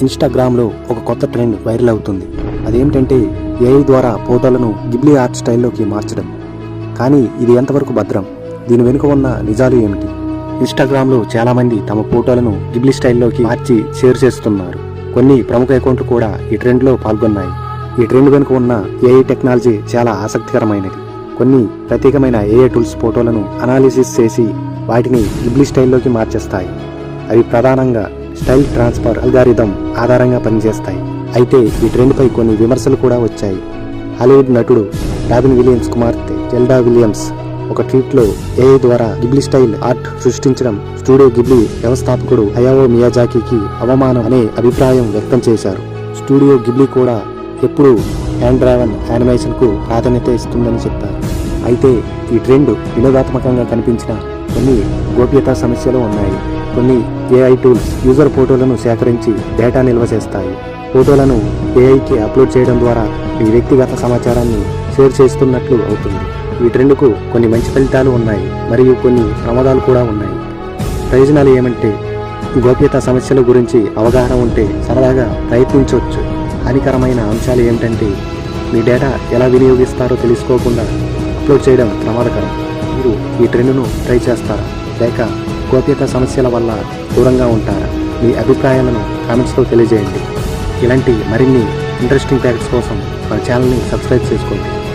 ఇన్స్టాగ్రామ్లో ఒక కొత్త ట్రెండ్ వైరల్ అవుతుంది. అదేమిటంటే ఏఐ ద్వారా ఫోటోలను గిబ్లీ ఆర్ట్ స్టైల్లోకి మార్చడం. కానీ ఇది ఎంతవరకు భద్రం? దీని వెనుక ఉన్న నిజాలు ఏమిటి? ఇన్స్టాగ్రామ్లో చాలామంది తమ ఫోటోలను గిబ్లీ స్టైల్లోకి మార్చి షేర్ చేస్తున్నారు. కొన్ని ప్రముఖ అకౌంట్లు కూడా ఈ ట్రెండ్లో పాల్గొన్నాయి. ఈ ట్రెండ్ వెనుక ఉన్న ఏఐ టెక్నాలజీ చాలా ఆసక్తికరమైనది. కొన్ని ప్రత్యేకమైన ఏఐ టూల్స్ ఫోటోలను అనాలిసిస్ చేసి వాటిని గిబ్లీ స్టైల్లోకి మార్చేస్తాయి. అవి ప్రధానంగా స్టైల్ ట్రాన్స్ఫర్ అల్గారిథం ఆధారంగా పనిచేస్తాయి. అయితే ఈ ట్రెండ్పై కొన్ని విమర్శలు కూడా వచ్చాయి. హాలీవుడ్ నటుడు రాబిన్ విలియమ్స్ కుమార్తె జెల్డా విలియమ్స్ ఒక ట్వీట్లో ఏఐ ద్వారా గిబ్లీ స్టైల్ ఆర్ట్ సృష్టించడం స్టూడియో గిబ్లీ వ్యవస్థాపకుడు హయావో మియాజాకీకి అవమానం అనే అభిప్రాయం వ్యక్తం చేశారు. స్టూడియో గిబ్లీ కూడా ఎప్పుడూ హ్యాండ్ డ్రావెన్ యానిమేషన్కు ప్రాధాన్యత ఇస్తుందని చెప్పారు. అయితే ఈ ట్రెండ్ వినోదాత్మకంగా కనిపించిన కొన్ని గోప్యతా సమస్యలు ఉన్నాయి. కొన్ని ఏఐ టూల్స్ యూజర్ ఫోటోలను సేకరించి డేటా నిల్వ చేస్తాయి. ఫోటోలను ఏఐకి అప్లోడ్ చేయడం ద్వారా మీ వ్యక్తిగత సమాచారాన్ని షేర్ చేస్తున్నట్లు అవుతుంది. ఈ ట్రెండ్కు కొన్ని మంచి ఫలితాలు ఉన్నాయి మరియు కొన్ని ప్రమాదాలు కూడా ఉన్నాయి. ప్రయోజనాలు ఏమంటే గోప్యత సమస్యల గురించి అవగాహన ఉంటే సరదాగా ప్రయత్నించవచ్చు. హానికరమైన అంశాలు ఏమిటంటే మీ డేటా ఎలా వినియోగిస్తారో తెలుసుకోకుండా అప్లోడ్ చేయడం ప్రమాదకరం. మీరు ఈ ట్రెండ్ను ట్రై చేస్తారా? లేక గోప్యత సమస్యల వల్ల దూరంగా ఉంటారా మీ అభిప్రాయాలను కామెంట్స్లో తెలియజేయండి. ఇలాంటి మరిన్ని ఇంట్రెస్టింగ్ ఫ్యాక్ట్స్ కోసం మన ఛానల్ని సబ్స్క్రైబ్ చేసుకోండి.